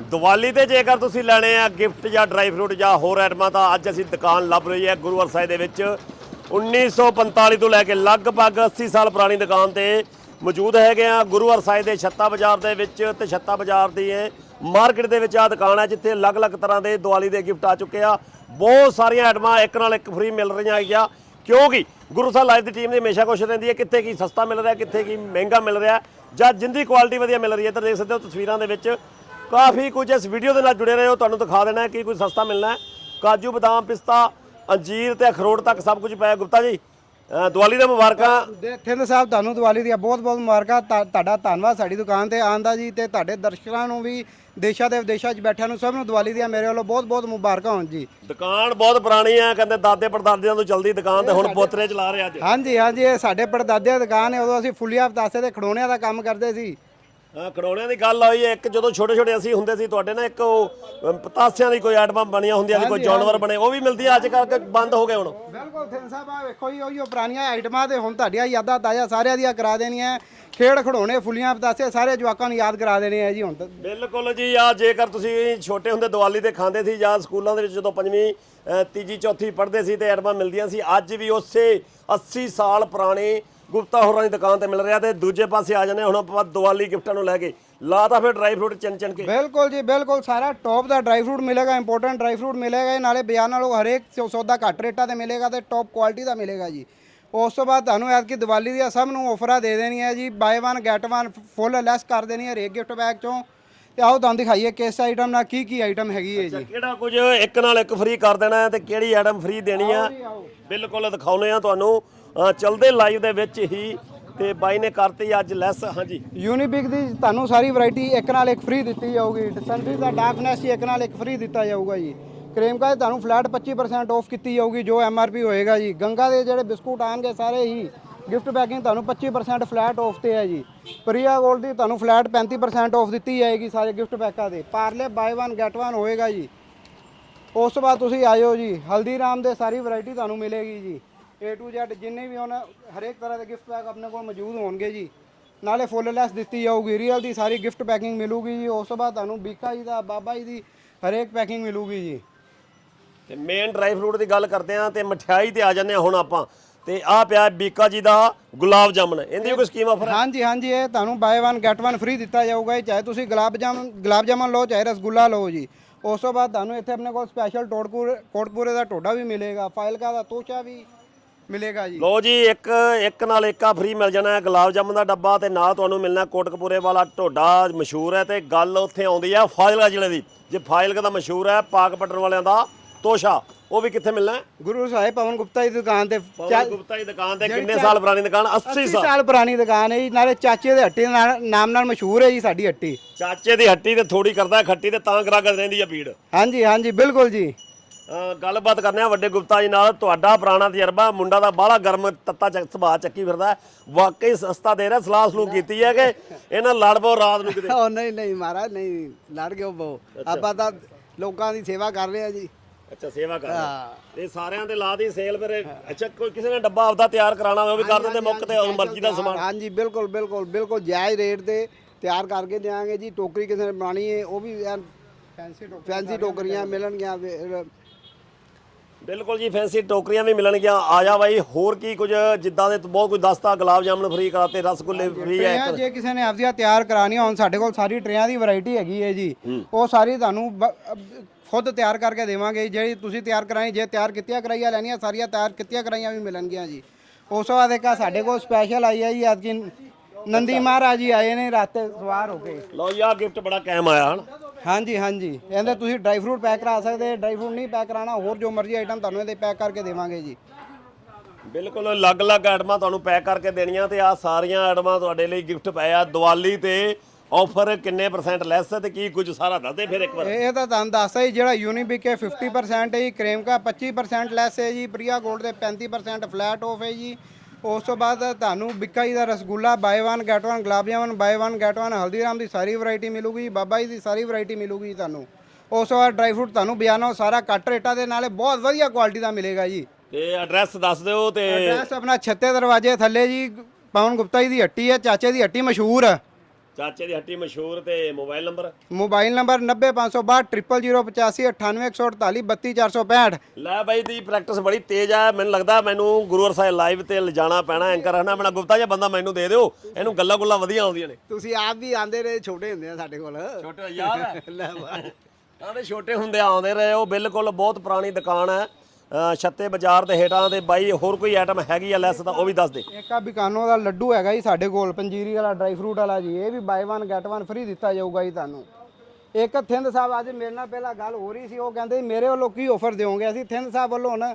ਦੀਵਾਲੀ ਤੇ ਜੇਕਰ ਤੁਸੀਂ ਲੈਣੇ ਆ ਗਿਫਟ ਜਾਂ ਡਰਾਈ ਫਰੂਟ ਜਾਂ ਹੋਰ ਆਈਟਮਾਂ ਤਾਂ ਅੱਜ ਅਸੀਂ ਦੁਕਾਨ ਲੱਭ ਰਹੀ ਹੈ ਗੁਰੂਵਰ ਸਾਹਿਬ ਦੇ ਵਿੱਚ। 1945 ਤੋਂ ਲੈ ਕੇ ਲਗਭਗ 80 ਸਾਲ ਪੁਰਾਣੀ ਦੁਕਾਨ ਤੇ ਮੌਜੂਦ ਹੈਗੇ ਆ ਗੁਰੂਵਰ ਸਾਹਿਬ ਦੇ ਛੱਤਾ ਬਾਜ਼ਾਰ ਦੇ ਵਿੱਚ ਤੇ ਛੱਤਾ ਬਾਜ਼ਾਰ ਦੀ ਇਹ ਮਾਰਕੀਟ ਦੇ ਵਿੱਚ ਆ ਦੁਕਾਨ ਹੈ, ਜਿੱਥੇ ਅਲੱਗ-ਅਲੱਗ ਤਰ੍ਹਾਂ ਦੇ ਦੀਵਾਲੀ ਦੇ ਗਿਫਟ ਆ ਚੁੱਕੇ ਆ। ਬਹੁਤ ਸਾਰੀਆਂ ਆਈਟਮਾਂ ਇੱਕ ਨਾਲ ਇੱਕ ਫ੍ਰੀ ਮਿਲ ਰਹੀਆਂ ਹੈਗੀਆਂ, ਕਿਉਂਕਿ ਗੁਰੂ ਸਾਹਿਬ ਲਾਈਵ ਦੀ ਟੀਮ ਦੀ ਹਮੇਸ਼ਾ ਕੋਸ਼ਿਸ਼ ਰਹਿੰਦੀ ਹੈ ਕਿੱਥੇ ਕੀ ਸਸਤਾ ਮਿਲ ਰਿਹਾ, ਕਿੱਥੇ ਕੀ ਮਹਿੰਗਾ ਮਿਲ ਰਿਹਾ ਜਾਂ ਜਿੰਦੀ ਕੁਆਲਿਟੀ ਵਧੀਆ ਮਿਲ ਰਹੀ ਹੈ, ਤਾਂ ਦੇਖ ਸਕਦੇ ਹੋ ਤਸਵੀਰਾਂ ਦੇ ਵਿੱਚ ਕਾਫੀ ਕੁਝ ਇਸ ਵੀਡੀਓ ਦੇ ਨਾਲ ਜੁੜੇ ਰਹੇ। ਹੋ ਤੁਹਾਨੂੰ ਦਿਖਾ ਦੇਣਾ ਹੈ ਕਿ ਕੁਝ ਸਸਤਾ ਮਿਲਣਾ ਹੈ। ਕਾਜੂ ਬਦਾਮ ਪਿਸਤਾ ਅੰਜੀਰ ਤੇ ਅਖਰੋਟ ਤੱਕ ਸਭ ਕੁਝ ਪਿਆ। ਗੁਪਤਾ ਜੀ ਦੀਵਾਲੀ ਦੀਆਂ ਮੁਬਾਰਕਾਂ। ਦੇ ਥਿੰਦ ਸਾਹਿਬ ਤੁਹਾਨੂੰ ਦੀਵਾਲੀ ਦੀਆਂ ਬਹੁਤ ਬਹੁਤ ਮੁਬਾਰਕਾਂ। ਤੁਹਾ- ਤੁਹਾਡਾ ਧੰਨਵਾਦ ਸਾਡੀ ਦੁਕਾਨ ਤੇ ਆਉਣ ਦਾ ਜੀ ਤੇ ਤੁਹਾਡੇ ਦਰਸ਼ਕਾਂ ਨੂੰ ਵੀ ਦੇਸ਼ਾਂ ਦੇ ਵਿਦੇਸ਼ਾਂ 'ਚ ਬੈਠਿਆਂ ਨੂੰ ਸਭ ਨੂੰ ਦੀਵਾਲੀ ਦੀਆਂ ਮੇਰੇ ਵੱਲੋਂ ਬਹੁਤ ਬਹੁਤ ਮੁਬਾਰਕਾਂ ਹੋਣ ਜੀ। ਦੁਕਾਨ ਬਹੁਤ ਪੁਰਾਣੀ ਹੈ ਕਹਿੰਦੇ ਦਾਦੇ ਪੜਦਾਦਿਆਂ ਤੋਂ ਚਲਦੀ ਦੁਕਾਨ ਤੇ ਹੁਣ ਪੋਤਰੇ ਚਲਾ ਰਹੇ ਅੱਜ। ਹਾਂਜੀ ਹਾਂਜੀ ਇਹ ਸਾਡੇ ਪੜਦਾਦਿਆਂ ਦੀ ਦੁਕਾਨ ਹੈ। ਉਦੋਂ ਅਸੀਂ ਫੁੱਲੀਆਂ ਪਤਾਸੇ ਤੇ ਖੜੋਣਿਆਂ ਦਾ ਕੰਮ ਕਰਦੇ ਸੀ। ਹਾਂ ਖੜੋਣਿਆਂ ਦੀ ਗੱਲ ਹੋਈ ਹੈ। ਇੱਕ ਜਦੋਂ ਛੋਟੇ ਛੋਟੇ ਅਸੀਂ ਹੁੰਦੇ ਸੀ ਤੁਹਾਡੇ ਨਾਲ ਇੱਕ ਉਹ ਪਤਾਸਿਆਂ ਦੀ ਕੋਈ ਆਈਟਮਾਂ ਬਣੀਆਂ ਹੁੰਦੀਆਂ ਸੀ ਕੋਈ ਜਾਨਵਰ ਬਣੇ ਉਹ ਵੀ ਮਿਲਦੀ ਆ ਅੱਜ ਕੱਲ੍ਹ ਬੰਦ ਹੋ ਗਏ ਹੁਣ। ਬਿਲਕੁਲ ਥਿੰਦ ਸਾਹਿਬ ਆ ਵੇਖੋ ਜੀ ਉਹੀ ਪੁਰਾਣੀਆਂ ਆਈਟਮਾਂ ਤੇ ਹੁਣ ਤੁਹਾਡੀਆਂ ਯਾਦਾਂ ਤਾਜ਼ਾ ਸਾਰਿਆਂ ਦੀਆਂ ਕਰਾ ਦੇਣੀਆਂ। ਖੇਡ ਖੜੋਣੇ ਫੁੱਲੀਆਂ ਪਤਾਸੇ ਸਾਰੇ ਜਵਾਕਾਂ ਨੂੰ ਯਾਦ ਕਰਾ ਦੇਣੇ ਆ ਜੀ ਹੁਣ ਤਾਂ। ਬਿਲਕੁਲ ਜੀ ਆ ਜੇਕਰ ਤੁਸੀਂ ਛੋਟੇ ਹੁੰਦੇ ਦੀਵਾਲੀ ਤੇ ਖਾਂਦੇ ਸੀ ਜਾਂ ਸਕੂਲਾਂ ਦੇ ਵਿੱਚ ਜਦੋਂ ਪੰਜਵੀਂ ਅ, ਤੀਜੀ ਚੌਥੀ ਪੜ੍ਹਦੇ ਸੀ ਤੇ ਐਡਮਾਂ ਮਿਲਦੀਆਂ ਸੀ ਅੱਜ ਵੀ ਉਸੇ 80 ਸਾਲ ਪੁਰਾਣੇ ਗੁਪਤਾ ਹੋਰਾਂ ਦੀ ਦੁਕਾਨ ਤੇ ਮਿਲ ਰਿਹਾ ਤੇ ਦੂਜੇ ਪਾਸੇ ਆ ਜਾਂਦੇ ਹੁਣ ਆਪਾਂ ਦੀਵਾਲੀ ਗਿਫਟਾਂ ਨੂੰ ਲੈ ਕੇ। ਲਾ ਤਾਂ ਫਿਰ ਡਰਾਈ ਫਰੂਟ ਚਿੰਨ ਚਿੰਨ ਕੇ। ਬਿਲਕੁਲ ਜੀ ਬਿਲਕੁਲ ਸਾਰਾ ਟੌਪ ਦਾ ਡਰਾਈ ਫਰੂਟ ਮਿਲੇਗਾ ਇੰਪੋਰਟੈਂਟ ਡਰਾਈ ਫਰੂਟ ਮਿਲੇਗਾ। ਇਹ ਨਾਲੇ ਬਾਜ਼ਾਰ ਨਾਲੋਂ ਹਰੇਕ ਸੌਦਾ ਘੱਟ ਰੇਟਾਂ ਤੇ ਮਿਲੇਗਾ ਤੇ ਟੌਪ ਕੁਆਲਿਟੀ ਦਾ ਮਿਲੇਗਾ ਜੀ। ਉਸ ਤੋਂ ਬਾਅਦ ਤੁਹਾਨੂੰ ਐਤਕੀ ਦੀਵਾਲੀ ਦੀਆਂ ਸਭ ਨੂੰ ਆਫਰਾਂ ਦੇ ਦੇਣੀਆਂ ਜੀ। Buy one get one full less ਕਰ ਦੇਣੀ ਹੈ ਹਰੇਕ ਗਿਫਟ ਬੈਗ ਚੋਂ। ਤੇ ਆਓ ਤੁਹਾਨੂੰ ਦਿਖਾਈਏ ਕਿਸ ਆਈਟਮ ਨਾਲ ਕੀ ਕੀ ਆਈਟਮ ਹੈਗੀ ਹੈ ਜੀ। ਕਿਹੜਾ ਕੁਝ ਇੱਕ ਨਾਲ ਇੱਕ ਫ੍ਰੀ ਕਰ ਦੇਣਾ ਹੈ ਤੇ ਕਿਹੜੀ ਆਈਟਮ ਫ੍ਰੀ ਦੇਣੀ ਆ? ਬਿਲਕੁਲ ਦਿਖਾਉਨੇ ਆ ਤੁਹਾਨੂੰ। ਚਲਦੇ ਲਾਈਵ ਦੇ ਵਿੱਚ ਹੀ ਤੇ ਬਾਈ ਨੇ ਕਰਤੀ ਅੱਜ ਲੈਸ ਹਾਂਜੀ। ਯੂਨੀਬਿਕ ਦੀ ਤੁਹਾਨੂੰ ਸਾਰੀ ਵੈਰਾਈਟੀ ਇੱਕ ਨਾਲ ਇੱਕ ਫ੍ਰੀ ਦਿੱਤੀ ਜਾਊਗੀ। ਡਿਸੈਂਟਰੀ ਦਾ ਡਾਰਕਨੈਸ ਇੱਕ ਨਾਲ ਇੱਕ ਫ੍ਰੀ ਦਿੱਤਾ ਜਾਊਗਾ ਜੀ। ਕ੍ਰੀਮ ਕਾ ਤੁਹਾਨੂੰ ਫਲੈਟ 25% ਆਫ ਕੀਤੀ ਜਾਊਗੀ, ਜੋ ਐਮਆਰਪੀ ਹੋਏਗਾ ਜੀ। ਗੰਗਾ ਦੇ ਜਿਹੜੇ ਬਿਸਕੁਟ ਆਣਗੇ ਸਾਰੇ ਹੀ ਗਿਫਟ ਪੈਕਿੰਗ ਤੁਹਾਨੂੰ 25% ਫਲੈਟ ਆਫ ਤੇ ਹੈ ਜੀ। ਪ੍ਰੀਆ ਗੋਲਡ ਦੀ ਤੁਹਾਨੂੰ ਫਲੈਟ 35% ਆਫ ਦਿੱਤੀ ਜਾਏਗੀ ਸਾਰੇ ਗਿਫਟ ਪੈਕਾਂ ਦੇ। Parle buy one get one ਹੋਏਗਾ ਜੀ। ਉਸ ਤੋਂ ਬਾਅਦ ਤੁਸੀਂ ਆਇਓ ਜੀ। ਹਲਦੀਰਾਮ ਦੇ ਸਾਰੀ ਵੈਰਾਈਟੀ ਤੁਹਾਨੂੰ ਮਿਲੇਗੀ ਜੀ। A to Z ਜਿੰਨੇ ਵੀ ਹੁਣ ਹਰੇਕ ਤਰ੍ਹਾਂ ਦੇ ਗਿਫਟ ਪੈਕ ਆਪਣੇ ਕੋਲ ਮੌਜੂਦ ਹੋਣਗੇ ਜੀ। ਨਾਲੇ ਫੁੱਲ ਲੈਸ ਦਿੱਤੀ ਜਾਊਗੀ ਰੀਅਲ ਦੀ ਸਾਰੀ ਗਿਫਟ ਪੈਕਿੰਗ ਮਿਲੂਗੀ ਜੀ। ਉਸ ਤੋਂ ਬਾਅਦ ਤੁਹਾਨੂੰ ਬੀਕਾ ਜੀ ਦਾ ਬਾਬਾ ਜੀ ਦੀ ਹਰੇਕ ਪੈਕਿੰਗ ਮਿਲੂਗੀ ਜੀ। ਤੇ ਮੇਨ ਡਰਾਈ ਫਰੂਟ ਦੀ ਗੱਲ ਕਰਦੇ ਆ ਤੇ ਮਠਿਆਈ ਤੇ ਆ ਜਾਂਦੇ ਆ ਹੁਣ ਆਪਾਂ। ਤੇ ਆ ਪਿਆ ਬੀਕਾ ਜੀ ਦਾ ਗੁਲਾਬ ਜਾਮਨ ਇਹਦੀ ਕੋਈ ਸਕੀਮ ਆਫਰ ਹਾਂਜੀ ਹਾਂਜੀ ਇਹ ਤੁਹਾਨੂੰ buy one get one free ਦਿੱਤਾ ਜਾਊਗਾ ਜੀ। ਚਾਹੇ ਤੁਸੀਂ ਗੁਲਾਬ ਜਾਮਨ ਗੁਲਾਬ ਜਾਮਨ ਲਓ ਚਾਹੇ ਰਸਗੁੱਲਾ ਲਓ ਜੀ। ਉਸ ਤੋਂ ਬਾਅਦ ਤੁਹਾਨੂੰ ਇੱਥੇ ਆਪਣੇ ਕੋਲ ਸਪੈਸ਼ਲ ਟੋਟਪੂਰੇ ਕੋਟਪੂਰੇ ਦਾ ਟੋਡਾ ਵੀ ਮਿਲੇਗਾ ਫਾਇਲਕਾ ਦਾ ਤੋਸ਼ਾ ਵੀ। ਮਿਲੇਗਾ ਜੀ। ਲੋ ਜੀ ਇੱਕ ਇੱਕ ਨਾਲ ਇੱਕ ਫ੍ਰੀ ਮਿਲ ਜਾਣਾ ਹੈ। ਗੁਲਾਬ ਜਾਮਨ ਦਾ ਡੱਬਾ ਤੇ ਨਾਲ ਤੁਹਾਨੂੰ ਮਿਲਣਾ ਕੋਟਕਪੂਰੇ ਵਾਲਾ ਢੋਡਾ ਮਸ਼ਹੂਰ ਹੈ ਤੇ ਗੱਲ ਉੱਥੇ ਆਉਂਦੀ ਆ ਫਾਜ਼ਿਲਕਾ ਜ਼ਿਲ੍ਹੇ ਦੀ ਜੇ ਫਾਜ਼ਿਲਕਾ ਦਾ ਮਸ਼ਹੂਰ ਹੈ ਪਾਕ ਪਟਨ ਵਾਲਿਆਂ ਦਾ ਤੋਸ਼ਾ ਉਹ ਵੀ ਕਿੱਥੇ ਮਿਲਣਾ ਹੈ? ਗੁਰੂ ਸਾਹਿਬ ਪਵਨ ਗੁਪਤਾ ਦੀ ਦੁਕਾਨ ਤੇ ਪਵਨ ਗੁਪਤਾ ਦੀ ਦੁਕਾਨ ਤੇ ਕਿੰਨੇ ਸਾਲ ਪੁਰਾਣੀ ਦੁਕਾਨ? 80 80 ਸਾਲ। ਸਾਲ ਪੁਰਾਣੀ ਦੁਕਾਨ ਹੈ ਜੀ। ਨਾਲੇ ਚਾਚੇ ਦੇ ਹੱਟੀ ਨਾਲ- ਨਾਮ ਨਾਲ ਮਸ਼ਹੂਰ ਹੈ ਜੀ ਸਾਡੀ ਹੱਟੀ। ਚਾਚੇ ਦੀ ਹੱਟੀ ਤੇ ਥੋੜੀ ਕਰਦਾ ਖੱਟੀ ਤੇ ਤਾਂ ਕੇ ਰਹਿੰਦੀ ਆ ਭੀੜ। ਹਾਂਜੀ ਹਾਂਜੀ ਬਿਲਕੁਲ ਜੀ। ਗੱਲਬਾਤ ਕਰਨੇ ਆ ਵੱਡੇ ਗੁਪਤਾ ਜੀ ਨਾਲ। ਤੁਹਾਡਾ ਪੁਰਾਣਾ ਤਜਰਬਾ ਮੁੰਡਾ ਦਾ ਬਾਹਲਾ ਗਰਮ ਤੱਤਾ ਚੱਕ ਸੁਭਾਅ ਚੱਕੀ ਫਿਰਦਾ। ਵਾਕਈ ਸਸਤਾ ਦੇ ਰਿਹਾ ਸਲਾਹ ਸਲੂਕ ਕੀਤੀ ਹੈ ਕਿ ਇਹਨਾਂ ਲੜ ਪਓ ਰਾਤ ਨੂੰ ਕਿਤੇ। ਉਹ ਨਹੀਂ ਨਹੀਂ ਮਹਾਰਾਜ ਨਹੀਂ ਲੜ ਗਿਓ ਬੋ ਆਪਾਂ ਤਾਂ ਲੋਕਾਂ ਦੀ ਸੇਵਾ ਕਰ ਰਹੇ ਆ ਜੀ। ਅੱਛਾ ਸੇਵਾ ਕਰ ਰਹੇ। ਤੇ ਸਾਰਿਆਂ ਦੇ ਲਾ ਦੀ ਸੇਲ ਫਿਰ। ਅੱਛਾ ਕੋਈ ਕਿਸੇ ਨੇ ਡੱਬਾ ਆਪਦਾ ਤਿਆਰ ਕਰਾਉਣਾ ਹੋਵੇ ਉਹ ਵੀ ਕਰ ਦਿੰਦੇ ਮੁੱਕ ਤੇ ਉਹ ਮਰਜ਼ੀ ਦਾ ਸਮਾਨ। ਹਾਂਜੀ ਬਿਲਕੁਲ ਬਿਲਕੁਲ ਬਿਲਕੁਲ ਜਾਇਜ਼ ਰੇਟ ਤੇ ਤਿਆਰ ਕਰਕੇ ਦੇਵਾਂਗੇ ਜੀ। ਟੋਕਰੀ ਕਿਸੇ ਨੇ ਬਣਾਣੀ ਹੈ ਉਹ ਵੀ ਫੈਂਸੀ ਟੋਕਰੀਆਂ ਮਿਲਣਗੀਆਂ ਬਿਲਕੁਲ ਜੀ ਫੈਂਸੀ ਟੋਕਰੀਆਂ ਵੀ ਮਿਲਣਗੀਆਂ। ਆ ਜਾ ਬਾਈ ਹੋਰ ਕੀ ਕੁਝ ਜਿੱਦਾਂ ਦੇ ਬਹੁਤ ਕੁਝ ਦੱਸਤਾ ਗੁਲਾਬ ਜਾਮਨ ਫ੍ਰੀ ਕਰਾਤੇ ਰਸਗੁੱਲੇ ਫ੍ਰੀ ਹੈ ਟਰੇਆਂ ਜੇ ਕਿਸੇ ਨੇ ਆਪਦੀਆਂ ਤਿਆਰ ਕਰਾਉਣੀਆਂ ਹੋਣ ਸਾਡੇ ਕੋਲ ਸਾਰੀ ਟਰੇਆਂ ਦੀ ਵੈਰਾਈਟੀ ਹੈਗੀ ਹੈ ਜੀ। ਉਹ ਸਾਰੀ ਤੁਹਾਨੂੰ ਬ- ਖੁਦ ਤਿਆਰ ਕਰਕੇ ਦੇਵਾਂਗੇ। ਜਿਹੜੀ ਤੁਸੀਂ ਤਿਆਰ ਕਰਾਈ ਜੇ ਤਿਆਰ ਕੀਤੀਆਂ ਕਰਾਈਆਂ ਲੈਣੀਆਂ ਸਾਰੀਆਂ ਤਿਆਰ ਕੀਤੀਆਂ ਕਰਾਈਆਂ ਵੀ ਮਿਲਣਗੀਆਂ ਜੀ। ਉਸ ਤੋਂ ਬਾਅਦ ਇੱਕ ਆਹ ਸਾਡੇ ਕੋਲ ਸਪੈਸ਼ਲ ਆਈ ਹੈ ਜੀ ਅੱਜ ਨੰਦੀ ਮਹਾਰਾਜ ਜੀ ਆਏ ਨੇ ਰਾਤੇ ਸਵਾਰ ਹੋ ਕੇ। ਲਓ ਜੀ ਆ ਗਿਫਟ ਬੜਾ ਕਾਇਮ ਆਇਆ ਹਨ। ਹਾਂਜੀ ਹਾਂਜੀ। ਇਹਦੇ ਤੁਸੀਂ ਡਰਾਈ ਫਰੂਟ ਪੈਕ ਕਰਾ ਸਕਦੇ ਡਰਾਈ ਫਰੂਟ ਨਹੀਂ ਪੈਕ ਕਰਾਣਾ ਹੋਰ ਜੋ ਮਰਜ਼ੀ ਆਈਟਮ ਤੁਹਾਨੂੰ ਇਹਦੇ ਪੈਕ ਕਰਕੇ ਦੇਵਾਂਗੇ ਜੀ। ਬਿਲਕੁਲ ਅਲੱਗ-ਅਲੱਗ ਆਈਟਮਾਂ ਤੁਹਾਨੂੰ ਪੈਕ ਕਰਕੇ ਦੇਣੀਆਂ ਤੇ ਆ ਸਾਰੀਆਂ ਆਈਟਮਾਂ ਤੁਹਾਡੇ ਲਈ ਗਿਫਟ ਪਏ ਆ। ਦੀਵਾਲੀ ਤੇ ਆਫਰ ਕਿੰਨੇ ਪਰਸੈਂਟ ਲੈਸ ਹੈ ਤੇ ਕੀ ਕੁਝ ਸਾਰਾ ਦੱਸ ਦੇ ਫਿਰ ਇੱਕ ਵਾਰ। ਇਹ ਤਾਂ ਤੁਹਾਨੂੰ ਦੱਸਦਾ ਜੀ ਜਿਹੜਾ ਯੂਨੀਬਿਕ ਹੈ 50% ਹੈ ਜੀ ਕ੍ਰੇਮ ਕਾ 25% ਲੈਸ ਹੈ ਜੀ ਪ੍ਰਿਆ ਗੋਲਡ ਦੇ 35% ਫਲੈਟ ਆਫ ਹੈ ਜੀ। ਉਸ ਤੋਂ ਬਾਅਦ ਤੁਹਾਨੂੰ ਬਿੱਕਾ ਜੀ ਦਾ rasgulla buy one get one gulab jamun buy one get one Haldiram ਦੀ ਸਾਰੀ ਵੈਰਾਈਟੀ ਮਿਲੂਗੀ ਬਾਬਾ ਜੀ ਦੀ ਸਾਰੀ ਵੈਰਾਈਟੀ ਮਿਲੂਗੀ ਤੁਹਾਨੂੰ। ਉਸ ਤੋਂ ਬਾਅਦ ਡਰਾਈ ਫਰੂਟ ਤੁਹਾਨੂੰ ਬਿਆਨੋ ਸਾਰਾ ਕੱਟ ਰੇਟਾਂ ਦੇ ਨਾਲੇ ਬਹੁਤ ਵਧੀਆ ਕੁਆਲਿਟੀ ਦਾ ਮਿਲੇਗਾ ਜੀ। ਤੇ ਐਡਰੈਸ ਦੱਸ ਦਿਓ ਤੇ ਐਡਰੈਸ ਆਪਣਾ ਛੱਤੇ ਦਰਵਾਜ਼ੇ ਥੱਲੇ ਜੀ ਪਵਨ ਗੁਪਤਾ ਜੀ ਦੀ ਹੱਟੀ ਹੈ ਚਾਚੇ ਦੀ ਹੱਟੀ ਮਸ਼ਹੂਰ। ਹੈ ਚਾਚੇ ਦੀ ਹੱਟੀ ਮਸ਼ਹੂਰ ਤੇ ਮੋਬਾਈਲ ਨੰਬਰ? ਮੋਬਾਈਲ ਨੰਬਰ 90562 0085 32465 ਲੈ ਬਾਈ ਦੀ ਪ੍ਰੈਕਟਿਸ ਬੜੀ ਤੇਜ਼ ਆ। ਮੈਨੂੰ ਲੱਗਦਾ ਮੈਨੂੰ ਗੁਰੂਵਰ ਸਾਹਿਬ ਲਾਈਵ ਤੇ ਲਿਜਾਣਾ ਪੈਣਾ ਐਂਕਰ ਹਨਾ ਆਪਣਾ ਗੁਪਤਾ ਜਿਹਾ ਬੰਦਾ ਮੈਨੂੰ ਦੇ ਦਿਓ ਇਹਨੂੰ ਗੱਲਾਂ ਗੁੱਲਾਂ ਵਧੀਆ ਆਉਂਦੀਆਂ ਨੇ। ਤੁਸੀਂ ਆਪ ਵੀ ਆਂਦੇ ਰਹੇ ਛੋਟੇ ਹੁੰਦੇ ਆ ਸਾਡੇ ਕੋਲ। ਛੋਟੇ ਹੈ ਲੈ ਵਾ। ਆਂਦੇ ਛੋਟੇ ਹੁੰਦੇ ਆਉਂਦੇ ਰਹੇ ਉਹ ਬਿਲਕੁਲ ਬਹੁਤ ਪੁਰਾਣੀ ਦੁਕਾਨ ਹੈ। ਛੱਤੇ ਬਾਜ਼ਾਰ ਦੇ ਹੇਠਾਂ ਤੇ ਬਾਈ ਹੋਰ ਕੋਈ ਆਈਟਮ ਹੈਗੀ ਆ ਲੈਸ ਤਾਂ ਉਹ ਵੀ ਦੱਸ ਦੇ। ਇੱਕ ਆ ਬਿਕਾਨੋ ਦਾ ਲੱਡੂ ਹੈਗਾ ਜੀ ਸਾਡੇ ਕੋਲ ਪੰਜੀਰੀ ਵਾਲਾ ਡਰਾਈ ਫਰੂਟ ਵਾਲਾ ਜੀ ਇਹ ਵੀ ਬਾਈ 1 ਗੈਟ 1 ਫ੍ਰੀ ਦਿੱਤਾ ਜਾਊਗਾ ਜੀ ਤੁਹਾਨੂੰ। ਇੱਕ ਥਿੰਦ ਸਾਹਿਬ ਅੱਜ ਮੇਰੇ ਨਾਲ ਪਹਿਲਾਂ ਗੱਲ ਹੋ ਰਹੀ ਸੀ ਉਹ ਕਹਿੰਦੇ ਮੇਰੇ ਵੱਲੋਂ ਕੀ ਆਫਰ ਦਿਓਗੇ? ਅਸੀਂ ਥਿੰਦ ਸਾਹਿਬ ਵੱਲੋਂ ਨਾ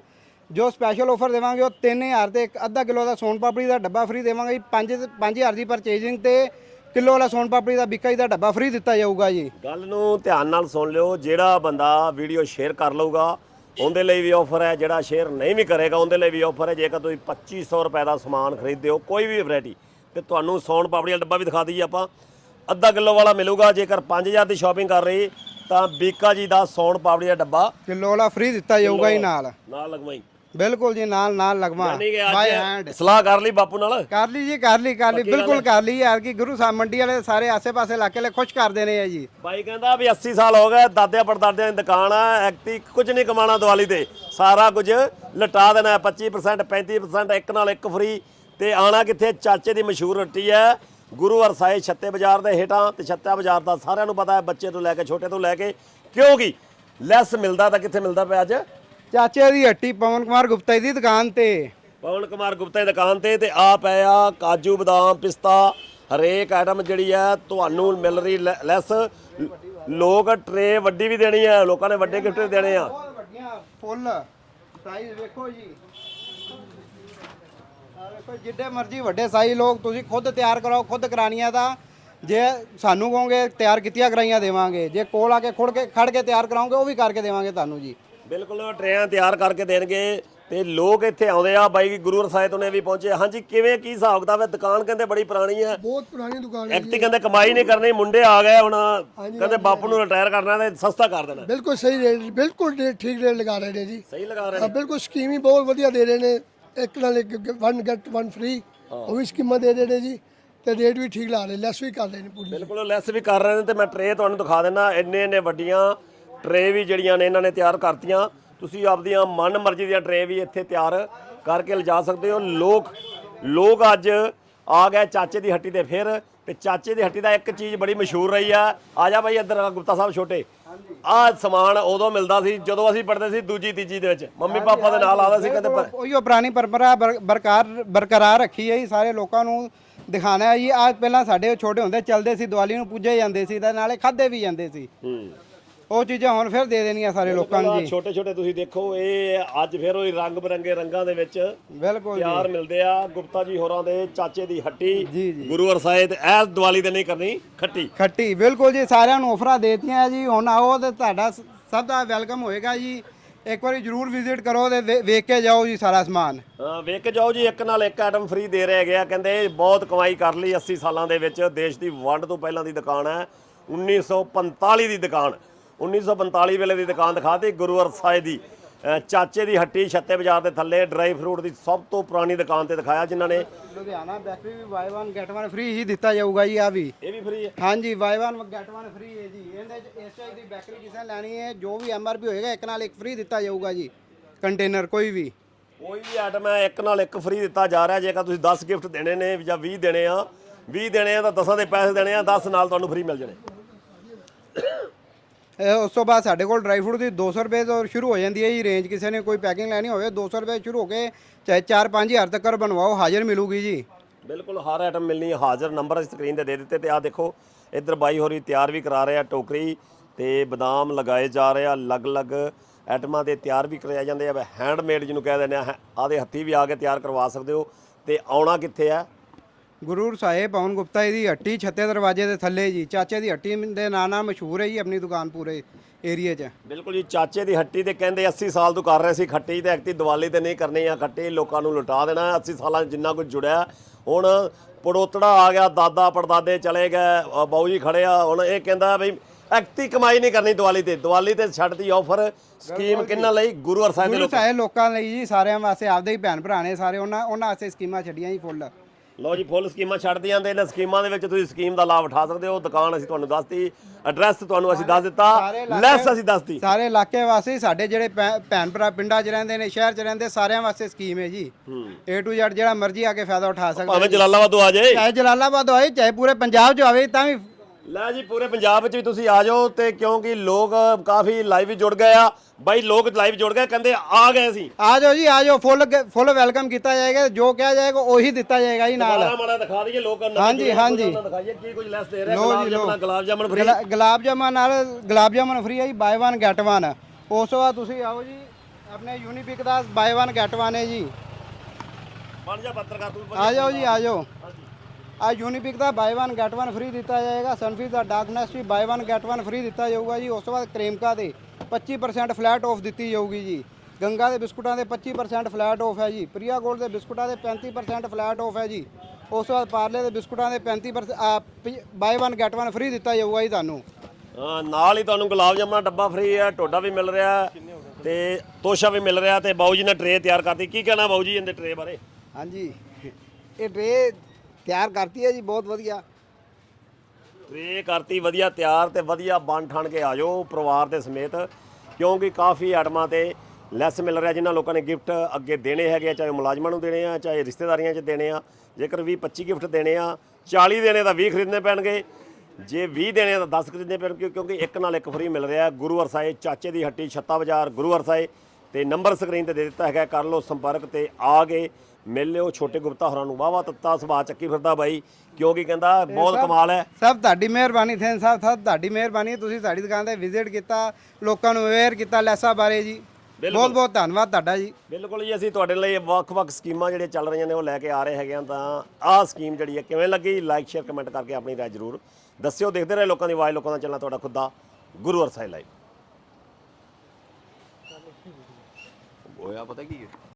ਜੋ ਸਪੈਸ਼ਲ ਆਫਰ ਦੇਵਾਂਗੇ ਉਹ 3000 ਤੇ ਇੱਕ ਅੱਧਾ ਕਿਲੋ ਦਾ ਸੋਨ ਪਾਪੜੀ ਦਾ ਡੱਬਾ ਫ੍ਰੀ ਦੇਵਾਂਗੇ ਜੀ 5 5000 ਦੀ ਪਰਚੇਜ਼ਿੰਗ ਤੇ ਕਿਲੋ ਵਾਲਾ ਸੋਨ ਪਾਪੜੀ ਦਾ ਬਿੱਕਾ ਜੀ ਦਾ ਡੱਬਾ ਫ੍ਰੀ ਦਿੱਤਾ ਜਾਊਗਾ ਜੀ। ਗੱਲ ਨੂੰ ਧਿਆਨ ਨਾਲ ਸੁਣ ਲਿਓ ਜਿਹੜਾ ਬੰਦਾ ਵੀਡੀਓ ਸ਼ੇਅਰ ਕਰ ਲਊਗਾ ਉਹਦੇ ਲਈ ਵੀ ਆਫਰ ਹੈ ਜਿਹੜਾ ਸ਼ੇਅਰ ਨਹੀਂ ਵੀ ਕਰੇਗਾ ਉਹਦੇ ਲਈ ਵੀ ਆਫਰ ਹੈ। ਜੇਕਰ ਤੁਸੀਂ 2500 ਰੁਪਏ ਦਾ ਸਮਾਨ ਖਰੀਦਦੇ ਹੋ ਕੋਈ ਵੀ ਵੈਰਾਈਟੀ ਤੇ ਤੁਹਾਨੂੰ ਸੌਣ ਪਾਪੜੀ ਦਾ ਡੱਬਾ ਵੀ ਦਿਖਾ ਦਈਏ ਆਪਾਂ। ਅੱਧਾ ਕਿਲੋ ਵਾਲਾ ਮਿਲੂਗਾ ਜੇਕਰ 5000 ਦੀ ਸ਼ਾਪਿੰਗ ਕਰ ਰਹੀ ਤਾਂ ਬੀਕਾ ਜੀ ਦਾ ਸੌਣ ਪਾਪੜੀ ਦਾ ਡੱਬਾ ਕਿਲੋ ਵਾਲਾ ਫ੍ਰੀ ਦਿੱਤਾ ਜਾਊਗਾ ਜੀ ਨਾਲ। ਨਾਲ ਲਗਵਾਈ। ਬਿਲਕੁਲ ਜੀ ਨਾਲ ਨਾਲ ਲਗਵਾ। ਯਾਨੀ ਕਿ ਬਾਈ ਹੈਂਡ ਅੱਜ ਸਲਾਹ ਕਰ ਲਈ ਬਾਪੂ ਨਾਲ। ਕਰ ਲਈ ਜੀ ਕਰ ਲਈ ਕਰ ਲਈ। ਬਿਲਕੁਲ ਕਰ ਲਈ ਯਾਰ ਕਿ ਗੁਰੂ ਸਾਹਿਬ ਮੰਡੀ ਵਾਲੇ ਸਾਰੇ ਆਸੇ-ਪਾਸੇ ਇਲਾਕੇ ਵਾਲੇ ਖੁਸ਼ ਕਰ ਦੇਣੇ ਆ ਜੀ। ਬਾਈ ਕਹਿੰਦਾ ਵੀ 80 ਸਾਲ ਹੋ ਗਏ ਦਾਦਿਆਂ ਪੜਦਾਦਿਆਂ ਦੀ ਦੁਕਾਨ ਆ ਐਕਟੀ ਕੁਝ ਨਹੀਂ ਕਮਾਣਾ ਦੀਵਾਲੀ ਤੇ। ਸਾਰਾ ਕੁਝ ਲਟਾ ਦੇਣਾ ਹੈ। 25% 35% ਇੱਕ ਨਾਲ ਇੱਕ ਫ੍ਰੀ ਤੇ ਆਣਾ ਕਿੱਥੇ? ਚਾਚੇ ਦੀ ਮਸ਼ਹੂਰ ਰੋਟੀ ਹੈ ਗੁਰੂ ਅਰਸਾਏ ਛੱਤੇ ਬਾਜ਼ਾਰ ਦੇ ਹੇਠਾਂ। ਤੇ ਛੱਤਾ ਬਾਜ਼ਾਰ ਦਾ ਸਾਰਿਆਂ ਨੂੰ ਪਤਾ ਹੈ ਬੱਚੇ ਤੋਂ ਲੈ ਕੇ ਛੋਟੇ ਤੋਂ ਲੈ ਕੇ। ਕਿਉਂਕਿ ਲੈਸ ਮਿਲਦਾ ਤਾਂ ਕਿੱਥੇ ਮਿਲਦਾ ਪਿਆ ਅੱਜ? ਚਾਚੇ ਦੀ ਹੱਟੀ ਪਵਨ ਕੁਮਾਰ ਗੁਪਤਾ ਜੀ ਦੀ ਦੁਕਾਨ ਤੇ। ਪਵਨ ਕੁਮਾਰ ਗੁਪਤਾ ਦੀ ਦੁਕਾਨ ਤੇ ਤੇ ਆ ਪਿਆ ਕਾਜੂ ਬਦਾਮ ਪਿਸਤਾ ਹਰੇਕ ਆਈਟਮ ਜਿਹੜੀ ਹੈ ਤੁਹਾਨੂੰ ਮਿਲ ਰਹੀ ਲੈਸ ਲੋਕ ਟਰੇ ਵੱਡੀ ਵੀ ਦੇਣੀ ਹੈ ਲੋਕਾਂ ਨੇ ਵੱਡੇ ਗਿਫਟ ਦੇਣੇ ਆ। ਫੁੱਲ ਸਾਈਜ਼ ਵੇਖੋ ਜੀ। ਵੇਖੋ ਜਿੱਡੇ ਮਰਜ਼ੀ ਵੱਡੇ ਸਾਈਜ਼ ਲੋਕ ਤੁਸੀਂ ਖੁਦ ਤਿਆਰ ਕਰਾਓ ਖੁਦ ਕਰਾਣੀਆਂ ਤਾਂ। ਜੇ ਸਾਨੂੰ ਕਹੋਗੇ ਤਿਆਰ ਕੀਤੀਆਂ ਕਰਾਈਆਂ ਦੇਵਾਂਗੇ ਜੇ ਕੋਲ ਆ ਕੇ ਖੁੜ ਕੇ ਖੜ ਕੇ ਤਿਆਰ ਕਰਾਓਗੇ ਉਹ ਵੀ ਕਰਕੇ ਦੇਵਾਂਗੇ ਤੁਹਾਨੂੰ ਜੀ। ਬਿਲਕੁਲ ਟਰੇਆਂ ਤਿਆਰ ਕਰਕੇ ਦੇਣਗੇ ਤੇ ਲੋਕ ਇੱਥੇ ਆਉਂਦੇ ਆ। ਬਾਈ ਗੁਰੂ ਰਸਾਇਤ ਨੇ ਵੀ ਪਹੁੰਚੇ ਹਾਂਜੀ ਕਿਵੇਂ ਕੀ ਹਿਸਾਬ ਕਿਤਾਬ ਹੈ? ਦੁਕਾਨ ਕਹਿੰਦੇ ਬੜੀ ਪੁਰਾਣੀ ਹੈ। ਬਹੁਤ ਪੁਰਾਣੀ ਦੁਕਾਨ ਹੈ ਐਕਟੀ ਕਹਿੰਦੇ ਕਮਾਈ ਨਹੀਂ ਕਰਨੀ ਮੁੰਡੇ ਆ ਗਏ ਹੁਣ। ਕਹਿੰਦੇ ਬਾਪੂ ਨੂੰ ਰਿਟਾਇਰ ਕਰਨਾ ਤੇ ਸਸਤਾ ਕਰ ਦੇਣਾ। ਬਿਲਕੁਲ ਸਹੀ ਰੇਟ ਬਿਲਕੁਲ ਰੇਟ ਠੀਕ ਰੇਟ ਲਗਾ ਰਹੇ ਨੇ ਜੀ। ਸਹੀ ਲਗਾ ਰਹੇ ਹਾਂ, ਬਿਲਕੁਲ ਸਕੀਮ ਹੀ ਬਹੁਤ ਵਧੀਆ ਦੇ ਰਹੇ ਨੇ। ਇੱਕ ਨਾਲ ਇੱਕ ਵਨ ਗੈਟ ਵਨ ਫ੍ਰੀ ਉਹ ਵੀ ਸਕੀਮਾਂ ਦੇ ਰਹੇ ਨੇ ਜੀ। ਤੇ ਰੇਟ ਵੀ ਠੀਕ ਲਾ ਰਹੇ ਲੈਸ ਵੀ ਕਰ ਰਹੇ ਨੇ ਪੂਰੀ। ਬਿਲਕੁਲ ਲੈਸ ਵੀ ਕਰ ਰਹੇ ਨੇ ਤੇ ਮੈਂ ਟਰੇ ਤੁਹਾਨੂੰ ਦਿਖਾ ਦਿੰਦਾ। ਇੰਨੇ ਇੰਨੇ ਵੱਡੀਆਂ ਟਰੇ ਵੀ ਜਿਹੜੀਆਂ ਨੇ ਇਹਨਾਂ ਨੇ ਤਿਆਰ ਕਰਤੀਆਂ। ਤੁਸੀਂ ਆਪਦੀਆਂ ਮਨ ਮਰਜ਼ੀ ਦੀਆਂ ਟਰੇ ਵੀ ਇੱਥੇ ਤਿਆਰ ਕਰਕੇ ਲਿਜਾ ਸਕਦੇ ਹੋ। ਲੋਕ ਲੋਕ ਅੱਜ ਆ ਗਏ ਚਾਚੇ ਦੀ ਹੱਟੀ ਤੇ ਫਿਰ ਤੇ ਚਾਚੇ ਦੀ ਹੱਟੀ ਦਾ ਇੱਕ ਚੀਜ਼ ਬੜੀ ਮਸ਼ਹੂਰ ਰਹੀ ਆ। ਆ ਜਾ ਬਾਈ ਇੱਧਰ ਆ ਗੁਪਤਾ ਸਾਹਿਬ ਛੋਟੇ। ਆਹ ਸਮਾਨ ਉਦੋਂ ਮਿਲਦਾ ਸੀ ਜਦੋਂ ਅਸੀਂ ਪੜ੍ਹਦੇ ਸੀ ਦੂਜੀ ਤੀਜੀ ਦੇ ਵਿੱਚ। ਮੰਮੀ ਪਾਪਾ ਦੇ ਨਾਲ ਆਦਾ ਸੀ ਕਹਿੰਦੇ ਪ- ਉਹੀ ਪੁਰਾਣੀ ਪਰੰਪਰਾ ਬਰ- ਬਰਕਰਾਰ ਬਰਕਰਾਰ ਰੱਖੀ ਹੈ ਜੀ ਸਾਰੇ ਲੋਕਾਂ ਨੂੰ ਦਿਖਾਣਾ ਹੈ ਜੀ। ਅੱਜ ਪਹਿਲਾਂ ਸਾਡੇ ਛੋਟੇ ਹੁੰਦੇ ਚੱਲਦੇ ਸੀ ਦੀਵਾਲੀ ਨੂੰ ਪੂਜੇ ਜਾਂਦੇ ਸੀ ਤੇ ਨਾਲੇ ਖਾਦੇ ਵੀ ਜਾਂਦੇ ਸੀ। ਉਹ ਚੀਜ਼ਾਂ ਹੁਣ ਫਿਰ ਦੇ ਦੇਣੀਆਂ ਸਾਰੇ ਲੋਕਾਂ ਨੂੰ ਜੀ। ਛੋਟੇ ਛੋਟੇ ਤੁਸੀਂ ਦੇਖੋ ਇਹ ਅੱਜ ਫਿਰ ਉਹ ਰੰਗ ਬਰੰਗੇ ਰੰਗਾਂ ਦੇ ਵਿੱਚ ਬਿਲਕੁਲ ਜੀ। ਤਿਆਰ ਮਿਲਦੇ ਆ। ਗੁਪਤਾ ਜੀ ਹੋਰਾਂ ਦੇ ਚਾਚੇ ਦੀ ਹੱਟੀ ਜੀ, ਜੀ। ਗੁਰੂ ਅਰਸਾਏ ਤੇ ਐਸ ਦੀਵਾਲੀ ਤੇ ਨਹੀਂ ਕਰਨੀ ਖੱਟੀ। ਖੱਟੀ ਬਿਲਕੁਲ ਜੀ ਸਾਰਿਆਂ ਨੂੰ ਆਫਰਾਂ ਦੇਤੀਆਂ ਜੀ। ਹੁਣ ਆਓ ਤੇ ਤੁਹਾਡਾ ਸਭ ਦਾ ਵੈਲਕਮ ਹੋਏਗਾ ਜੀ। ਇੱਕ ਵਾਰੀ ਜਰੂਰ ਵਿਜ਼ਿਟ ਕਰੋ ਤੇ ਵੇਖ ਕੇ ਜਾਓ ਜੀ ਸਾਰਾ ਸਮਾਨ। ਹਾਂ ਵੇਖ ਕੇ ਜਾਓ ਜੀ ਇੱਕ ਨਾਲ ਇੱਕ ਆਈਟਮ ਫ੍ਰੀ ਦੇ ਰਿਹਾ ਗਿਆ ਕਹਿੰਦੇ ਬਹੁਤ ਕਮਾਈ ਕਰ ਲਈ 80 ਸਾਲਾਂ ਦੇ ਵਿੱਚ। ਦੇਸ਼ ਦੀ ਵੰਡ ਤੋਂ ਪਹਿਲਾਂ ਦੀ ਦੁਕਾਨ ਹੈ। 1945 ਦੀ ਦੁਕਾਨ। 1945 ਵੇਲੇ ਦੀ ਦੁਕਾਨ ਦਿਖਾਤੀ ਗੁਰੂ ਅਰਸਾਏ ਦੀ। ਚਾਚੇ ਦੀ ਹੱਟੀ ਛੱਤੇ ਬਾਜ਼ਾਰ ਦੇ ਥੱਲੇ ਡਰਾਈ ਫਰੂਟ ਦੀ ਸਭ ਤੋਂ ਪੁਰਾਣੀ ਦੁਕਾਨ ਤੇ ਦਿਖਾਇਆ ਜਿਨ੍ਹਾਂ ਨੇ। ਲੁਧਿਆਣਾ ਬੈਕਰੀ ਵੀ ਬਾਈ 1 ਗੈਟ 1 ਫ੍ਰੀ ਹੀ ਦਿੱਤਾ ਜਾਊਗਾ ਜੀ ਆ ਵੀ। ਇਹ ਵੀ ਫ੍ਰੀ ਹੈ? ਹਾਂਜੀ ਬਾਈ 1 ਗੈਟ 1 ਫ੍ਰੀ ਹੈ ਜੀ। ਇਹਦੇ ਚ ਇਸ ਟਾਈਪ ਦੀ ਬੈਕਰੀ ਕਿਸੇ ਲੈਣੀ ਹੈ ਜੋ ਵੀ ਐਮਆਰਪੀ ਹੋਏਗਾ ਇੱਕ ਨਾਲ ਇੱਕ ਫ੍ਰੀ ਦਿੱਤਾ ਜਾਊਗਾ ਜੀ। ਕੰਟੇਨਰ ਕੋਈ ਵੀ। ਕੋਈ ਵੀ ਆਈਟਮ ਹੈ ਇੱਕ ਨਾਲ ਇੱਕ ਫ੍ਰੀ ਦਿੱਤਾ ਜਾ ਰਿਹਾ। ਜੇਕਰ ਤੁਸੀਂ 10 ਗਿਫਟ ਦੇਣੇ ਨੇ ਜਾਂ 20 ਦੇਣੇ ਆ 20 ਦੇਣੇ ਆ ਤਾਂ 10 ਦੇ ਪੈਸੇ ਦੇਣੇ ਆ 10 ਨਾਲ ਤੁਹਾਨੂੰ ਫ੍ਰੀ ਮਿਲ ਜਾਣੇ। ਇਹ ਉਸ ਤੋਂ ਬਾਅਦ ਸਾਡੇ ਕੋਲ ਡਰਾਈ ਫਰੂਟ ਦੀ 200 ਰੁਪਏ ਤੋਂ ਸ਼ੁਰੂ ਹੋ ਜਾਂਦੀ ਹੈ ਜੀ ਰੇਂਜ ਕਿਸੇ ਨੇ ਕੋਈ ਪੈਕਿੰਗ ਲੈਣੀ ਹੋਵੇ 200 ਰੁਪਏ ਸ਼ੁਰੂ ਹੋ ਕੇ ਚਾਹੇ 4-5000 ਤੱਕ ਬਣਵਾਓ, ਹਾਜ਼ਰ ਮਿਲੂਗੀ ਜੀ। ਬਿਲਕੁਲ, ਹਰ ਆਈਟਮ ਮਿਲਣੀ ਹੈ, ਹਾਜ਼ਰ ਨੰਬਰ ਸਕਰੀਨ ਤੇ ਦੇ ਦਿੱਤੇ ਤੇ ਆ ਦੇਖੋ, ਇੱਧਰ ਬਾਈ ਹੋਰੀ ਤਿਆਰ ਵੀ ਕਰਾ ਰਹੇ ਆ ਟੋਕਰੀ ਤੇ ਬਦਾਮ ਲਗਾਏ ਜਾ ਰਹੇ ਆ, ਅਲੱਗ-ਅਲੱਗ ਆਈਟਮਾਂ ਦੇ ਤਿਆਰ ਵੀ ਕਰਾਏ ਜਾਂਦੇ ਆ। ਹੈਂਡਮੇਡ ਜਿਹਨੂੰ ਕਹਿ ਦਿੰਦੇ ਆ ਆਦੇ ਹੱਥੀ ਵੀ ਆ ਕੇ ਤਿਆਰ ਕਰਵਾ ਸਕਦੇ ਹੋ ਤੇ ਆਉਣਾ ਕਿੱਥੇ ਆ? ਗੁਰੂ ਸਾਹਿਬ ਪਵਨ ਗੁਪਤਾ ਜੀ ਦੀ ਹੱਟੀ ਛੱਤੇ ਦਰਵਾਜ਼ੇ ਦੇ ਥੱਲੇ ਜੀ। ਚਾਚੇ ਦੀ ਹੱਟੀ ਦੇ ਨਾਂ ਨਾਲ ਮਸ਼ਹੂਰ ਹੈ ਜੀ ਆਪਣੀ ਦੁਕਾਨ ਪੂਰੇ ਏਰੀਆ 'ਚ। ਬਿਲਕੁਲ ਜੀ ਚਾਚੇ ਦੀ ਹੱਟੀ ਤੇ ਕਹਿੰਦੇ 80 ਸਾਲ ਤੋਂ ਕਰ ਰਹੇ ਸੀ ਖੱਟੀ ਤੇ ਐਕਤੀ ਦੀਵਾਲੀ ਤੇ ਨਹੀਂ ਕਰਨੀ ਆ ਖੱਟੀ ਲੋਕਾਂ ਨੂੰ ਲੁਟਾ ਦੇਣਾ। 80 ਸਾਲਾਂ 'ਚ ਜਿੰਨਾ ਕੁਝ ਜੁੜਿਆ ਹੁਣ ਪੜੋਤੜਾ ਆ ਗਿਆ ਦਾਦਾ ਪੜਦਾਦੇ ਚਲੇ ਗਏ ਬਾਊ ਜੀ ਖੜੇ ਆ। ਹੁਣ ਇਹ ਕਹਿੰਦਾ ਬਈ ਐਕਤੀ ਕਮਾਈ ਨਹੀਂ ਕਰਨੀ ਦੀਵਾਲੀ ਤੇ। ਦੀਵਾਲੀ ਤੇ ਛੱਡਦੀ ਆਫਰ ਸਕੀਮ ਕਿੰਨਾ ਲਈ? ਗੁਰੂ ਅਰਸਾਂ ਦੇ ਲੋਕਾਂ ਲਈ। ਜੀ ਸਾਰਿਆਂ ਵਾਸਤੇ ਆਪਦੇ ਹੀ ਭੈਣ ਭਰਾ ਨੇ ਸਾਰੇ ਉਹਨਾਂ ਉਹਨਾਂ ਵਾਸਤੇ ਸਕੀਮਾਂ ਛੱਡੀਆਂ ਜੀ ਫੁੱਲ ਲਓ ਜੀ ਫੁੱਲ ਸਕੀਮਾਂ ਛੱਡਦੇ ਜਾਂਦੇ ਇਹਨਾਂ ਸਕੀਮਾਂ ਦੇ ਵਿੱਚ ਤੁਸੀਂ ਸਕੀਮ ਦਾ ਲਾਭ ਉਠਾ ਸਕਦੇ ਹੋ। ਦੁਕਾਨ ਅਸੀਂ ਤੁਹਾਨੂੰ ਦੱਸਤੀ ਐਡਰੈਸ ਤੁਹਾਨੂੰ ਅਸੀਂ ਦੱਸ ਦਿੱਤਾ ਸਾਰੇ ਇਲਾਕੇ- ਲੈਸ ਅਸੀਂ ਦੱਸਤੀ। ਸਾਰੇ ਇਲਾਕੇ ਵਾਸੀ ਸਾਡੇ ਜਿਹੜੇ ਭੈ- ਭੈਣ ਭਰਾ ਪਿੰਡਾਂ 'ਚ ਰਹਿੰਦੇ ਨੇ ਸ਼ਹਿਰ 'ਚ ਰਹਿੰਦੇ ਸਾਰਿਆਂ ਵਾਸਤੇ ਸਕੀਮ ਹੈ ਜੀ। A to Z ਜਿਹੜਾ ਮਰਜ਼ੀ ਆ ਕੇ ਫਾਇਦਾ ਉਠਾ ਸਕਦਾ ਭਾਵੇਂ ਜਲਾਲਾਬਾਦ ਤੋਂ ਆ ਜਾਏ। ਚਾਹੇ ਜਲਾਲਾਬਾਦ ਹੋਏ ਚਾਹੇ ਪੂਰੇ ਪੰਜਾਬ 'ਚ ਆਵੇ ਤਾਂ ਵੀ ਲੈ ਜੀ ਪੂਰੇ ਪੰਜਾਬ ਵਿੱਚ ਵੀ ਤੁਸੀਂ ਆ ਜਾਓ ਤੇ ਕਿਉਂਕਿ ਲੋਕ ਕਾਫੀ ਲਾਈਵ ਵੀ ਜੁੜ ਗਏ ਆ। ਬਾਈ ਲੋਕ ਲਾਈਵ ਜੁੜ ਗਏ ਕਹਿੰਦੇ ਆ ਗਏ ਸੀ ਆ ਜਾਓ ਜੀ ਆ ਜਾਓ ਫੁੱਲ ਫੁੱਲ ਵੈਲਕਮ ਕੀਤਾ ਜਾਏਗਾ ਜੋ ਕਿਹਾ ਜਾਏਗਾ ਉਹੀ ਦਿੱਤਾ ਜਾਏਗਾ ਜੀ ਨਾਲ। ਮਾੜਾ ਮਾੜਾ ਦਿਖਾ ਦਈਏ ਲੋਕਾਂ ਨੂੰ ਹਾਂਜੀ, ਹਾਂਜੀ। ਦਿਖਾਈਏ ਕੀ ਕੁਝ ਲੈਸ ਦੇ ਰਿਹਾ। ਗੁਲਾਬ ਜੀ, ਜਾਮਣਾ ਲਓ। ਗੁਲਾਬ ਜਾਮਣ ਫ੍ਰੀ ਗੁਲਾ- ਗੁਲਾਬ ਜਾਮਨ ਨਾਲ ਗੁਲਾਬ ਜਾਮਨ ਫ੍ਰੀ ਹੈ ਜੀ ਬਾਈ 1 ਗੈਟ 1 ਉਸ ਤੋਂ ਬਾਅਦ ਤੁਸੀਂ ਆਓ ਜੀ ਆਪਣੇ ਯੂਨੀਪਿਕ ਦਾ ਬਾਈ 1 ਗੈਟ 1 ਹੈ ਜੀ। ਬਣ ਜਾ ਪੱਤਰਕਾਰ ਤੂੰ ਆ ਜਾਓ ਜੀ ਆ ਜਾਓ। ਆ ਯੂਨੀਪਿਕ ਦਾ ਬਾਈ 1 ਗੈਟ 1 ਫ੍ਰੀ ਦਿੱਤਾ ਜਾਏਗਾ। ਸਨਫੀਸ ਦਾ ਡਾਰਕਨੈਸ ਵੀ ਬਾਈ 1 ਗੈਟ 1 ਫ੍ਰੀ ਦਿੱਤਾ ਜਾਊਗਾ ਜੀ। ਉਸ ਤੋਂ ਬਾਅਦ ਕ੍ਰੇਮਕਾ ਦੇ 25% ਫਲੈਟ ਆਫ ਦਿੱਤੀ ਜਾਊਗੀ ਜੀ। ਗੰਗਾ ਦੇ ਬਿਸਕੁਟਾਂ ਦੇ 25% ਫਲੈਟ ਆਫ ਹੈ ਜੀ। ਪ੍ਰਿਆ ਗੋਲਡ ਦੇ ਬਿਸਕੁਟਾਂ ਦੇ 35% ਫਲੈਟ ਆਫ ਹੈ ਜੀ। ਉਸ ਤੋਂ ਬਾਅਦ ਪਾਰਲੇ ਦੇ ਬਿਸਕੁਟਾਂ ਦੇ 35% ਬਾਈ 1 ਗੈਟ 1 ਫ੍ਰੀ ਦਿੱਤਾ ਜਾਊਗਾ ਜੀ ਤੁਹਾਨੂੰ। ਨਾਲ ਹੀ ਤੁਹਾਨੂੰ ਗੁਲਾਬ ਜਾਮਣਾ ਡੱਬਾ ਫ੍ਰੀ ਹੈ ਟੋਡਾ ਵੀ ਮਿਲ ਰਿਹਾ ਤੇ ਤੋਸ਼ਾ ਵੀ ਮਿਲ ਰਿਹਾ ਤੇ ਬਾਊ ਜੀ ਨੇ ਟਰੇ ਤਿਆਰ ਕਰਤੀ। ਕੀ ਕਹਿਣਾ ਬਾਊ ਜੀ ਇਹਦੇ ਟਰੇ ਬਾਰੇ? ਹਾਂਜੀ। ਇਹ ਟਰੇ ਤਿਆਰ ਕਰਤੀ ਹੈ ਜੀ, ਬਹੁਤ ਵਧੀਆ। ਟਰੇ ਕਰਤੀ ਵਧੀਆ ਤਿਆਰ ਤੇ ਵਧੀਆ ਬਣ ਠਣ ਕੇ ਆ ਜਾਓ ਪਰਿਵਾਰ ਦੇ ਸਮੇਤ, ਕਿਉਂਕਿ ਕਾਫੀ ਆਈਟਮਾਂ ਤੇ ਲੈਸ ਮਿਲ ਰਿਹਾ ਜਿਨ੍ਹਾਂ ਲੋਕਾਂ ਨੇ ਗਿਫਟ ਅੱਗੇ ਦੇਣੇ ਹੈਗੇ ਆ, ਚਾਹੇ ਮੁਲਾਜ਼ਮਾਂ ਨੂੰ ਦੇਣੇ ਆ, ਚਾਹੇ ਰਿਸ਼ਤੇਦਾਰੀਆਂ 'ਚ ਦੇਣੇ ਆ। ਜੇਕਰ 20 25 ਗਿਫਟ ਦੇਣੇ ਆ 40 ਦੇਣੇ ਤਾਂ 20 ਖਰੀਦਣੇ ਪੈਣਗੇ। ਜੇ 20 ਦੇਣੇ ਆ ਤਾਂ 10 ਖਰੀਦਣੇ ਪੈਣਗੇ, ਕਿਉਂਕਿ ਇੱਕ ਨਾਲ ਇੱਕ ਫਰੀ ਮਿਲ ਰਿਹਾ। ਗੁਰੂ ਅਰਸਾਏ ਚਾਚੇ ਦੀ ਹੱਟੀ, ਛੱਤਾ ਬਾਜ਼ਾਰ, ਗੁਰੂ ਅਰਸਾਏ ਤੇ ਨੰਬਰ ਸਕਰੀਨ ਤੇ ਦੇ ਦਿੱਤਾ ਹੈਗਾ। ਕਰ ਲਓ ਸੰਪਰਕ ਤੇ ਆ ਕੇ ਮਿਲ ਲਿਓ ਛੋਟੇ ਗੁਪਤਾ ਹੋਰਾਂ ਨੂੰ ਵਾਵਾ ਤੱਤਾ ਸੁਭਾਅ ਚੱਕੀ ਫਿਰਦਾ ਬਾਈ। ਕਿਉਂਕਿ ਕਹਿੰਦਾ? ਬਹੁਤ ਕਮਾਲ ਹੈ। ਸਭ ਤੁਹਾਡੀ ਮਿਹਰਬਾਨੀ ਥੈਨ ਸਾਹਿਬ ਸਭ ਤੁਹਾਡੀ ਮਿਹਰਬਾਨੀ। ਤੁਸੀਂ ਸਾਡੀ ਦੁਕਾਨ ਤੇ ਵਿਜ਼ਿਟ ਕੀਤਾ ਲੋਕਾਂ ਨੂੰ ਅਵੇਅਰ ਕੀਤਾ ਲੈਸਾਂ ਬਾਰੇ ਜੀ। ਬਹੁਤ ਬਹੁਤ ਧੰਨਵਾਦ ਤੁਹਾਡਾ ਜੀ। ਬਿਲਕੁਲ ਜੀ ਅਸੀਂ ਤੁਹਾਡੇ ਲਈ ਵੱਖ-ਵੱਖ ਸਕੀਮਾਂ ਜਿਹੜੀਆਂ ਚੱਲ ਰਹੀਆਂ ਨੇ ਉਹ ਲੈ ਕੇ ਆ ਰਹੇ ਹੈਗੇ ਆ ਤਾਂ ਆਹ ਸਕੀਮ ਜਿਹੜੀ ਹੈ ਕਿਵੇਂ ਲੱਗੀ? ਲਾਈਕ ਸ਼ੇਅਰ ਕਮੈਂਟ ਕਰਕੇ ਆਪਣੀ ਰਾਏ ਜ਼ਰੂਰ ਦੱਸਿਓ। ਦੇਖਦੇ ਰਹੇ ਲੋਕਾਂ ਦੀ ਆਵਾਜ਼ ਲੋਕਾਂ ਦਾ ਚੱਲਣਾ ਤੁਹਾਡਾ ਖੁਦ ਦਾ ਗੁਰੂ ਅਰਸਾਈ ਲਾਈਵ ਹੋਇਆ ਪਤਾ ਕੀ ਹੈ?